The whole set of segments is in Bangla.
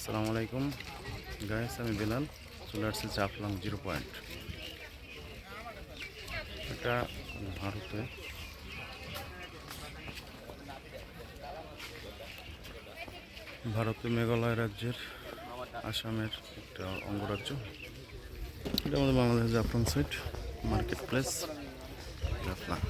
আসসালামু আলাইকুম। গাইস আমি বেলাল, চলে আসছি জাফলং জিরো পয়েন্ট। এটা ভারতে। ভারতে মেঘালয় রাজ্যের আসামের একটা অঙ্গরাজ্য। এটা আমাদের Bangladesh Jaflong side market place Jaflong.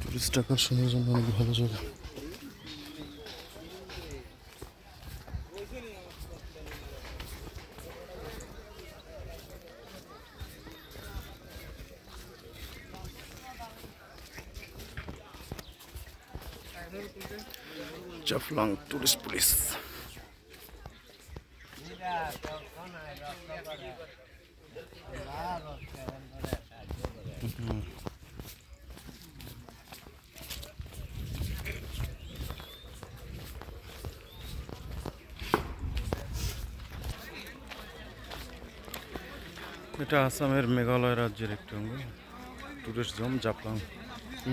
Tourist আকর্ষণের জন্য অনেক ভালো জায়গা জাফলং টুরিস্ট পুলিশ এটা আসামের মেঘালয় রাজ্যের একটি অঙ্গ। Tourist zone Jaflong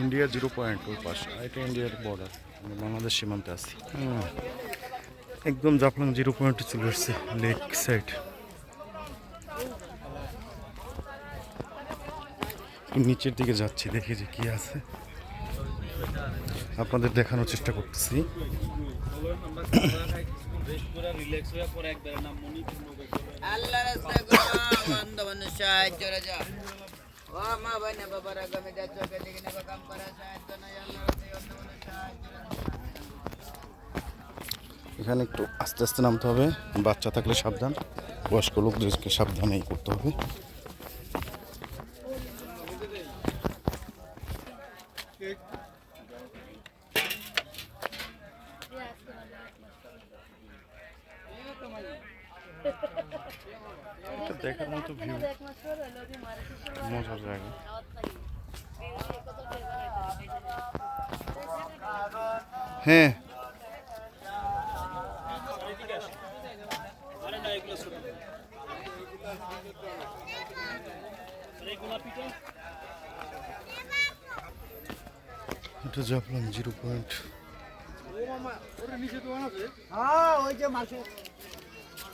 India zero point ওই পাশে। এটা ইন্ডিয়ার বর্ডার বাংলাদেশ সীমান্তে আছি। একদম জাফলং জিরো পয়েন্টে চলে এসছে লেক সাইড নিচের দিকে যাচ্ছি দেখি যে কি আছে। আপনাদের দেখানোর চেষ্টা করতেছি। আল্লাহ রাস্তায় কোনো বন্ধ মানুষ সাহায্য রাজা ও মা ভাই না বাবার আগামী যা চোখে দিকে নেবা কাম করা সাহায্য নাই আল্লাহ রাস্তায় অন্য মানুষ সাহায্য এখানে একটু আস্তে আস্তে নামতে হবে বাচ্চা থাকলে সাবধান বয়স্ক লোকদেরকে সাবধানেই করতে হবে। এটা দেখার মতো ভিউ মজার জায়গা। হ্যাঁ। এটা জাফলং জিরো পয়েন্ট হ্যাঁ ওই যে মাছ হ্যাঁ ওই যে মাছ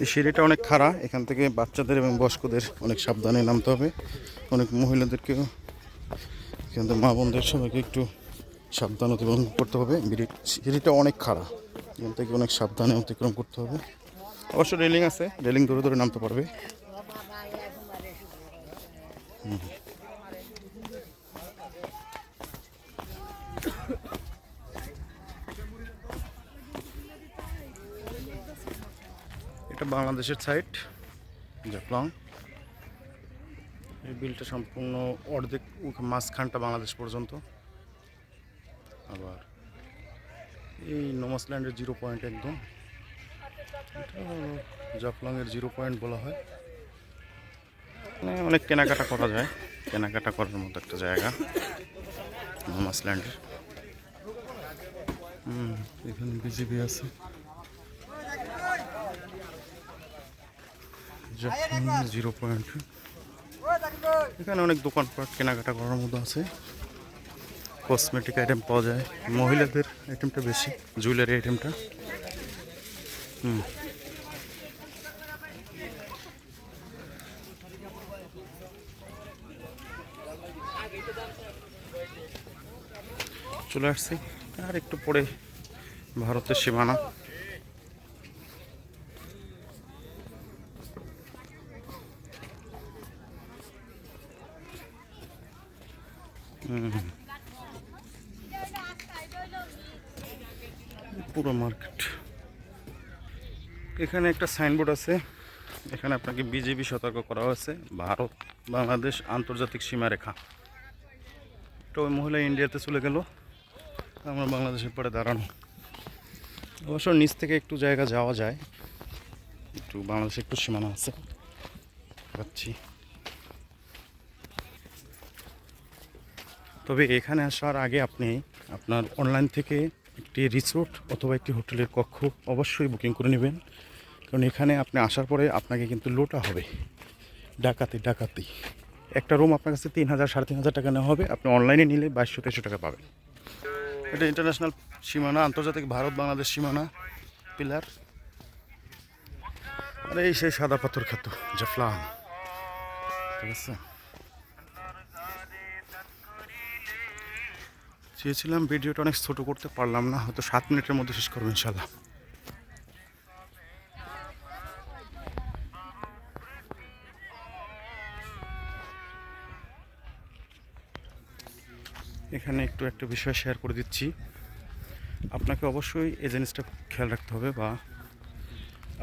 এই সিঁড়িটা অনেক খাড়া, এখান থেকে বাচ্চাদের এবং বয়স্কদের অনেক সাবধানে নামতে হবে। অনেক মহিলাদেরকেও এখান থেকে মা বোনদের সবাইকে একটু সাবধানতা অতিক্রম করতে হবে। সিঁড়িটা অনেক খাড়া, এখান থেকে অনেক সাবধানে অতিক্রম করতে হবে। অবশ্য রেলিং আছে, রেলিং ধরে ধরে নামতে পারবে। হুম। এটা বাংলাদেশের সাইড জাফলং এই বিলটা সম্পূর্ণ অর্ধেক মাঝখানটা বাংলাদেশ পর্যন্ত। আবার এই নোমাসল্যান্ডের জিরো পয়েন্ট একদম। এটা জাফলংয়ের জিরো পয়েন্ট বলা হয়। মানে অনেক কেনাকাটা করা যায়। কেনাকাটা করার মতো একটা জায়গা নোমাসল্যান্ডের হুম এখানে বিজিবি আছে। Zero point. এখানে অনেক দোকানপাট, কেনাকাটা করার মতো আছে। কসমেটিক আইটেম পাওয়া যায়। মহিলাদের আইটেমটা বেশি জুয়েলারি আইটেমটা হুম। চলে আসছি। আর একটু পরে ভারতের সীমানা। পুরো মার্কেট। এখানে একটা সাইনবোর্ড আছে। এখানে আপনাকে বিজেপি সতর্ক করা হয়েছে ভারত, বাংলাদেশ আন্তর্জাতিক সীমারেখা। তো ওই মহিলা ইন্ডিয়াতে চলে গেল। আমরা বাংলাদেশের পরে দাঁড়ানো। অবশ্য নিচ থেকে একটু জায়গা যাওয়া যায়। একটু বাংলাদেশে একটু সীমানা আছে। যাচ্ছি। তবে এখানে আসার আগে আপনি আপনার অনলাইন থেকে একটি রিসোর্ট অথবা একটি হোটেলের কক্ষ অবশ্যই বুকিং করে নেবেন। কারণ এখানে আপনি আসার পরে আপনাকে কিন্তু লোটা হবে। ডাকাতি ডাকাতি। একটা রুম আপনার কাছে তিন হাজার, সাড়ে তিন হাজার টাকা নেওয়া হবে। আপনি অনলাইনে নিলে বাইশশো, তেইশশো টাকা পাবেন। এটা ইন্টারন্যাশনাল সীমানা, আন্তর্জাতিক ভারত, বাংলাদেশ সীমানা পিলার আর এই সেই সাদা পাথর খ্যাত জাফলান। ঠিক আছে? চেয়েছিলাম ভিডিওটা অনেক ছোট করতে পারলাম না, হয়তো সাত মিনিটের মধ্যে শেষ করব ইনশাল্লাহ এখানে একটু একটা বিষয় শেয়ার করে দিচ্ছি। আপনাকে অবশ্যই এই জিনিসটা খেয়াল রাখতে হবে বা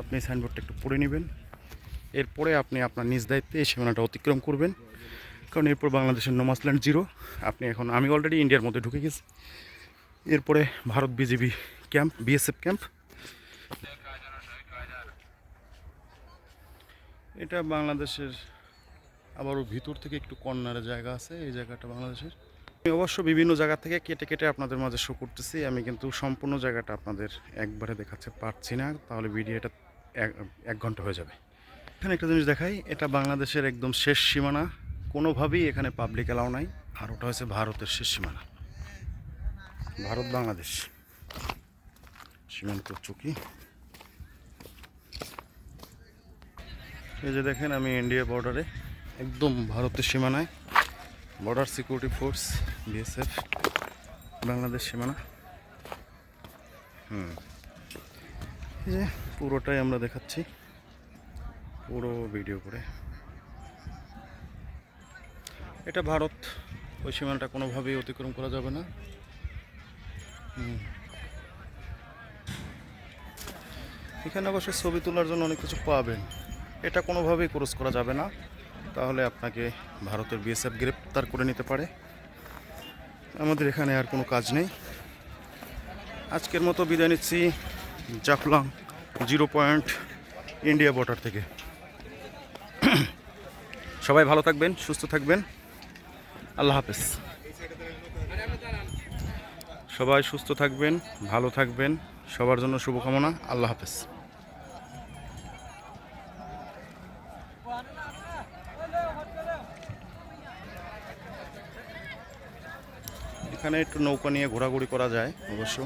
আপনি সাইনবোর্ডটা একটু পড়ে নেবেন। এরপরে আপনি আপনার নিজ দায়িত্বে এই সীমানাটা অতিক্রম করবেন। কারণ এরপর বাংলাদেশের নোমাসল্যান্ড জিরো আপনি এখন, আমি অলরেডি ইন্ডিয়ার মধ্যে ঢুকে গেছি। এরপরে Bharat BGB camp, BSF camp. এটা বাংলাদেশের, আবারও ভিতর থেকে একটু কর্নারে জায়গা আছে, এই জায়গাটা বাংলাদেশের। আমি অবশ্য বিভিন্ন জায়গা থেকে কেটে কেটে আপনাদের মাঝে শো করতেছি, আমি কিন্তু সম্পূর্ণ জায়গাটা আপনাদের একবারে দেখাতে পারছি না, তাহলে ভিডিওটা এক ঘণ্টা হয়ে যাবে। এখানে একটা জিনিস দেখাই, এটা বাংলাদেশের একদম শেষ সীমানা কোনোভাবেই এখানে পাবলিক এলাও নাই, আর ওটা হচ্ছে ভারতের শেষ সীমানা। ভারত, বাংলাদেশ। সীমান্ত চুকি। এই যে দেখেন আমি ইন্ডিয়া বর্ডারে একদম ভারতের সীমানায় border security force BSF Bangladesh সীমানা। হুম। এই যে পুরোটাই আমরা দেখাচ্ছি, পুরো ভিডিও করে। এটা ভারত, ওই সীমানাটা কোনোভাবেই অতিক্রম করা যাবে না। এখানে অবশ্য ছবি তোলার জন্য অনেক কিছু পাবেন। এটা কোনোভাবেই ক্রস করা যাবে না। তাহলে আপনাকে ভারতের বিএসএফ গ্রেপ্তার করে নিতে পারে। আমাদের এখানে আর কোনো কাজ নেই। আজকের মতো বিদায় নিচ্ছি। Jaflong zero point India border থেকে। সবাই ভালো থাকবেন, সুস্থ থাকবেন। আল্লাহ হাফেজ। সবাই সুস্থ থাকবেন, ভালো থাকবেন। সবার জন্য শুভকামনা, আল্লাহ হাফেজ। এখানে একটু নৌকা নিয়ে ঘোরাঘুরি করা যায়, অবশ্য।